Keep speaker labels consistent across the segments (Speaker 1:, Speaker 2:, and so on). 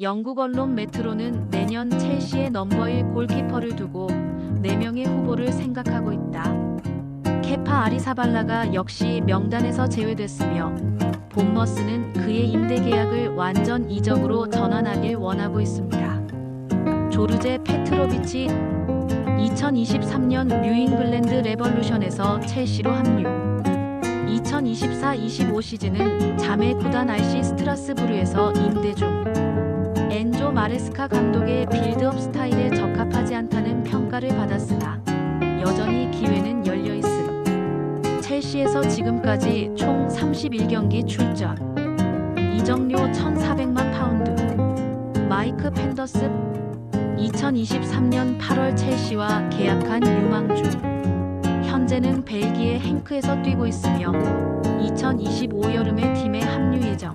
Speaker 1: 영국 언론 메트로는 내년 첼시의 넘버 1 골키퍼를 두고 4명의 후보를 생각하고 있다. 케파 아리사발라가 역시 명단에서 제외됐으며 본머스는 그의 임대 계약을 완전 이적으로 전환하길 원하고 있습니다. 조르제 페트로비치 2023년 뉴잉글랜드 레볼루션에서 첼시로 합류. 2024-25 시즌은 자매 구단 RC 스트라스부르에서 임대 중. 엔조 마레스카 감독의 빌드업 스타일에 적합하지 않다는 평가를 받았으나 여전히 기회는 열려 있음. 첼시에서 지금까지 총 31경기 출전. 이적료 1,400만 파운드. 마이크 펜더스 2023년 8월 첼시와 계약한 유망주. 현재는 벨기에 행크에서 뛰고 있으며 2025 여름에 팀에 합류 예정.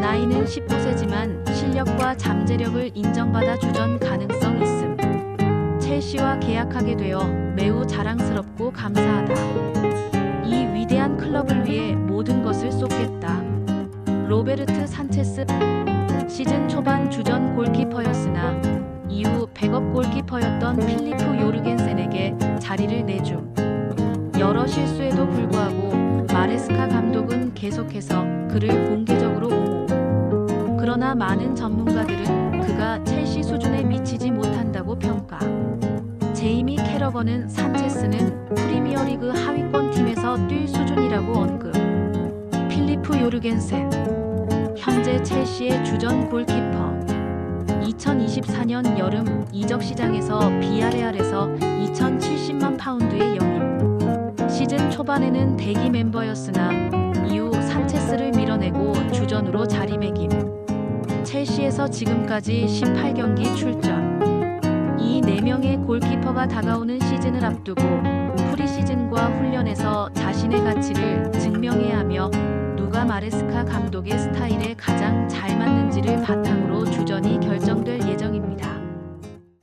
Speaker 1: 나이는 19세지만 실력과 잠재력을 인정받아 주전 가능성 있음. 첼시와 계약하게 되어 매우 자랑스럽고 감사하다. 이 위대한 클럽을 위해 모든 것을 쏟겠다. 로베르트 산체스 시즌 초반 주전 골키퍼였으나 이후 백업 골키퍼였던 필리프 요르겐센에게 자리를 내줌. 여러 실수에도 불구하고 마레스카 감독은 계속해서 그를 공개적으로. 그러나 많은 전문가들은 그가 첼시 수준에 미치지 못한다고 평가. 제이미 캐러건은 산체스는 프리미어리그 하위권 팀에서 뛸 수준이라고 언급. 필리프 요르겐센 현재 첼시의 주전 골키퍼. 2024년 여름 이적 시장에서 비아레알에서 2,070만 파운드의 영입. 시즌 초반에는 대기 멤버였으나 이후 산체스를 밀어내고 주전으로 자리매김. 3시에서 지금까지 18경기 출전. 이 4명의 골키퍼가 다가오는 시즌을 앞두고 프리시즌과 훈련에서 자신의 가치를 증명해야 하며 누가 마레스카 감독의 스타일에 가장 잘 맞는지를 바탕으로